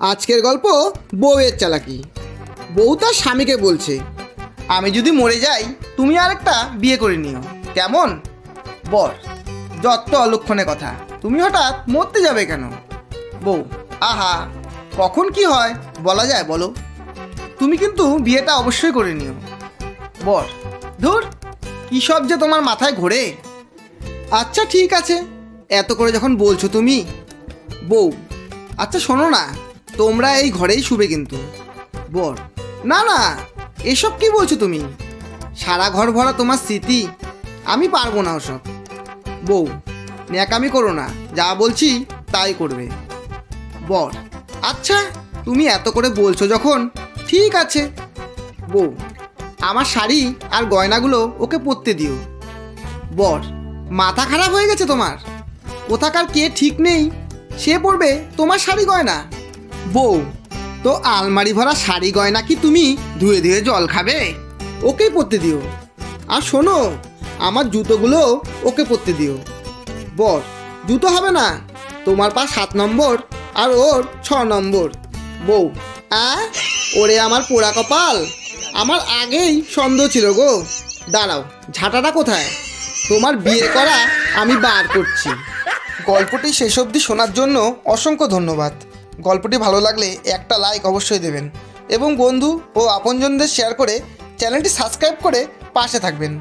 আজকের গল্প বউয়ের চালাকি। বউ তার স্বামীকে বলছে, আমি যদি মরে যাই, তুমি আরেকটা বিয়ে করে নিও। কেমন? বর, যত অলক্ষণে কথা, তুমি হঠাৎ মরতে যাবে কেন? বউ, আহা, কখন কি হয়, বলা যায়, বলো? তুমি কিন্তু বিয়েটা অবশ্যই করে নিও। বর, ধুর, কী সব যে তোমার মাথায় ঘোরে? আচ্ছা ঠিক আছে, এত করে যখন বলছো তুমি, বউ আচ্ছা শোনো না তোমরা এই ঘরেই শুবে কিন্তু। বর, না না, এসব কি বলছো তুমি? সারা ঘর ভরা তোমার স্মৃতি? আমি পারব না ওসব। বউ, ন্যাকামি করো না, যা বলছি তাই করবে। বর আচ্ছা তুমি এত করে বলছো যখন, ঠিক আছে। বউ, আমার শাড়ি আর গয়নাগুলো ওকে পরতে দিও। বর, মাথা খারাপ হয়ে গেছে তোমার? কোথাকার কে ঠিক নেই, সে পড়বে তোমার শাড়ি গয়না। বউ, তো আলমারি ভরা শাড়ি গয়না কি তুমি ধুয়ে ধুয়ে জল খাবে? ওকেই পরতে দিও। আর শোনো, আমার জুতোগুলো ওকে পরতে দিও। বর জুতো হবে না, তোমার পা সাত নম্বর আর ওর ছ নম্বর। বউ, আ, ওরে আমার পোড়া কপাল, আমার আগেই সন্দেহ ছিল গো। দাঁড়াও, ঝাঁটাটা কোথায়? তোমার বিয়ে করা আমি বার করছি। গল্পটি শেষ অবধি শোনার জন্য অসংখ্য ধন্যবাদ। গল্পটি ভালো লাগলে একটা লাইক অবশ্যই দেবেন। এবং বন্ধু ও আপনজনদের শেয়ার করে চ্যানেলটি সাবস্ক্রাইব করে পাশে থাকবেন।